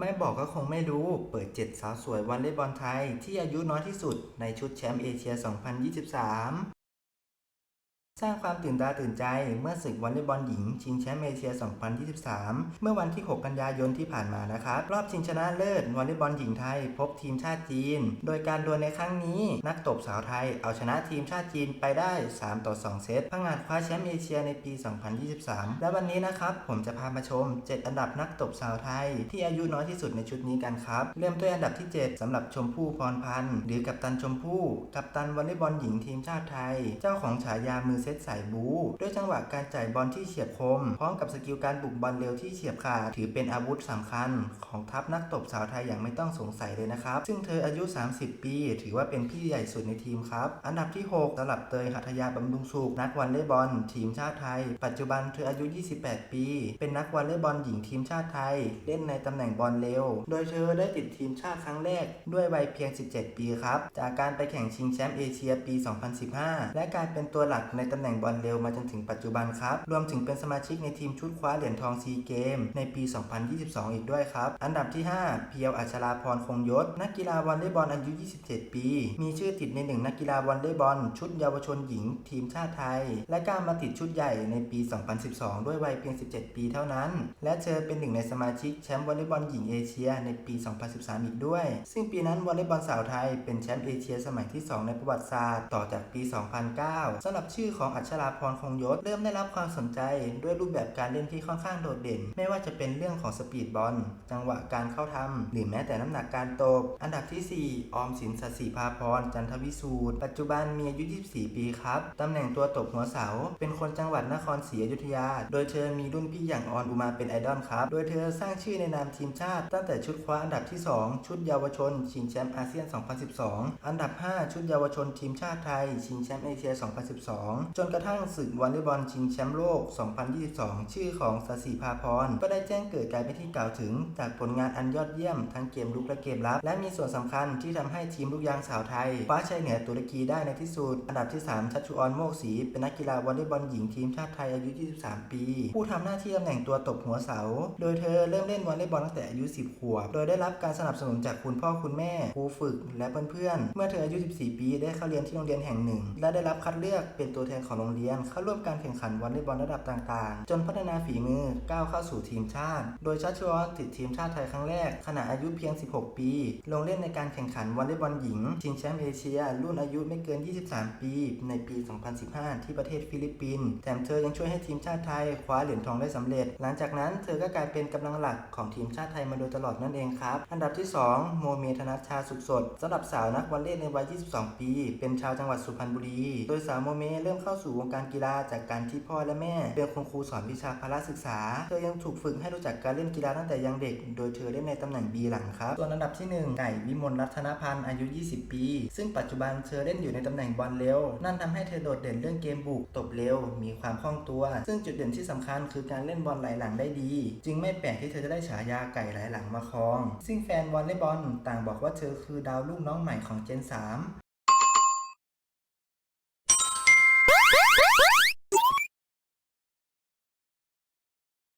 ไม่บอกก็คงไม่รู้ เปิด 7 สาวสวยวอลเลย์บอลไทย ที่อายุน้อยที่สุดในชุดแชมป์เอเชีย 2023 สร้างความตื่นตาตื่นใจเมื่อศึกวอลเลย์บอลหญิง ชิงแชมป์เอเชีย 2023 เมื่อวันที่ 6 กันยายนที่ผ่านมานะครับ รอบชิงชนะเลิศวอลเลย์บอลหญิงไทย พบทีมชาติจีน โดยการดวลในครั้งนี้ นักตบสาวไทยเอาชนะทีมชาติจีนไปได้ 3 ต่อ 2 เซตพังงาดคว้าแชมป์เอเชียในปี 2023 และวันนี้นะครับผมจะพามาชม 7 อันดับนักตบสาวไทย ที่อายุน้อยที่สุดในชุดนี้กันครับ เริ่มด้วยอันดับที่ 7สำหรับชมพู่พรพันธ์หรือกัปตันชมพู่กัปตันวอลเลย์บอลหญิงทีมชาติไทย เจ้าของฉายามือเซตสายบูด้วยจังหวะการจ่ายบอลที่เฉียบคม พร้อมกับสกิลการบุกบอลเร็วที่เฉียบขาดถือเป็นอาวุธสำคัญ ของทัพนักตบสาวไทยอย่างไม่ต้องสงสัยเลยนะครับ ซึ่งเธออายุ 30 ปี ถือว่าเป็นพี่ใหญ่สุดในทีมครับ อันดับที่ 6สำหรับเตยหัตยาบำรุงสุขนักวอลเลย์บอล ทีมชาติไทย ปัจจุบันเธออายุ 28 ปี เป็นนักวอลเลย์บอลหญิงทีมชาติไทย เล่นในตำแหน่งบอลเร็ว โดยเธอได้ติดทีมชาติครั้งแรกด้วยวัยเพียง 17 ปีครับ จากการไปแข่งชิงแชมป์เอเชียปี 2015 และการเป็นตัวหลักในตำแหน่งบอลเร็วมาจนถึงปัจจุบันครับ รวมถึงเป็นสมาชิกในทีมชุดคว้าเหรียญทองซีเกมในปี 2022 อีกด้วยครับ อันดับที่ 5 เพียวอัชราพรคงยศ นักกีฬาวอลเลย์บอลอายุ 27 ปี มีชื่อติดในหนึ่งนักกีฬาวอลเลย์บอล ชุดเยาวชนหญิง ทีมชาติไทย และกล้ามาติดชุดใหญ่ในปี 2012 ด้วยวัยเพียง 17 ปีเท่านั้น และเธอเป็นหนึ่งในสมาชิกแชมป์วอลเลย์บอลหญิงเอเชียในปี 2013 อีกด้วย ซึ่งปีนั้นวอลเลย์บอลสาวไทยเป็นแชมป์เอเชียสมัยที่ 2 ในประวัติศาสตร์ต่อจากปี 2009สำหรับชื่อของอัชราพรคงยศเริ่มได้รับความสนใจด้วยรูปแบบการเล่นที่ค่อนข้างโดดเด่น ไม่ว่าจะเป็นเรื่องของสปีดบอลจังหวะการเข้าทำหรือแม้แต่น้ำหนักการตบอันดับทีสี่4 ออมสินสศิภาพรจันทวิสูตรปัจจุบันมีอายุ 24 ปีครับตำแหน่งตัวตบหัวเสา เป็นคนจังหวัดนครศรีอยุธยา โดยเธอมีรุ่นพี่อย่างออนอุมาเป็นไอดอลครับ โดยเธอสร้างชื่อในนามทีมชาติ ตั้งแต่ชุดคว้าอันดับที่ 2 ชุดเยาวชน ชิงแชมป์อาเซียน 2012 อันดับ 5 ชุดเยาวชนทีมชาติไทย ชิงแชมป์เอเชีย 2012จนกระทั่งศึกวอลเลย์บอลชิงแชมป์โลก 2022 ชื่อของสศิภาพร ก็ได้แจ้งเกิดกลายเป็นที่กล่าวถึง จากผลงานอันยอดเยี่ยมทั้งเกมลุกและเกมรับ และมีส่วนสำคัญที่ทำให้ทีมลูกยางสาวไทยคว้าชัยเหนือตุรกีได้ในที่สุด อันดับที่ 3 ชัชชุออนโมกศรีเป็นนักกีฬาวอลเลย์บอลหญิงทีมชาติไทยอายุ 23 ปี ผู้ทำหน้าที่ตำแหน่งตัวตบหัวเสา โดยเธอเริ่มเล่นวอลเลย์บอลตั้งแต่อายุ 10 ขวบ โดยได้รับการสนับสนุนจากคุณพ่อคุณแม่ครูฝึกและเพื่อนๆเมื่อเธออายุ 14 ปี ได้เข้าเรียนที่โรงเรียนแห่งหนึ่ง และได้รับคัดเลือกเป็นตัวแทนของโรงเรียน เข้าร่วมการแข่งขันวอลเลย์บอลระดับต่างๆ จนพัฒนาฝีมือก้าวเข้าสู่ทีมชาติ โดยชัชวอนติดทีมชาติไทยครั้งแรก ขณะอายุเพียง 16 ปี ลงเล่นในการแข่งขันวอลเลย์บอลหญิง ชิงแชมป์เอเชีย รุ่นอายุไม่เกิน 23 ปี ในปี 2015 ที่ประเทศฟิลิปปินส์แถมเธอยังช่วยให้ทีมชาติไทยคว้าเหรียญทองได้สำเร็จ หลังจากนั้นเธอก็กลายเป็นกำลังหลักของทีมชาติไทยมาโดยตลอดนั่นเองครับ อันดับที่ 2 โมเมธนัชชาสุขสดสำหรับสาวนักวอลเลย์ในวัย 22 ปี เป็นชาวจังหวัดสุพรรณบุรี โดยสาวโมเมเริ่มเข้าข้าสู่วงการกีฬาจากการที่พ่อและแม่เป็นคุณครูสอนวิชาพละศึกษา เธอยังถูกฝึกให้รู้จักการเล่นกีฬาตั้งแต่ยังเด็ก โดยเธอเล่นในตำแหน่ง B หลังครับ ส่วนอันดับที่ 1 ไก่วิมลรัตนพันธ์อายุ 20 ปี ซึ่งปัจจุบันเธอเล่นอยู่ในตำแหน่งบอลเร็ว นั่นทำให้เธอโดดเด่นเรื่องเกมบุก ตบเร็ว มีความคล่องตัว ซึ่งจุดเด่นที่สำคัญคือการเล่นบอลไหลหลังได้ดี จึงไม่แปลกที่เธอจะได้ฉายาไก่ไหลหลังมาครอง ซึ่งแฟนวอลเลย์บอลต่างบอกว่าเธอคือดาวลูกน้องใหม่ของเจน 3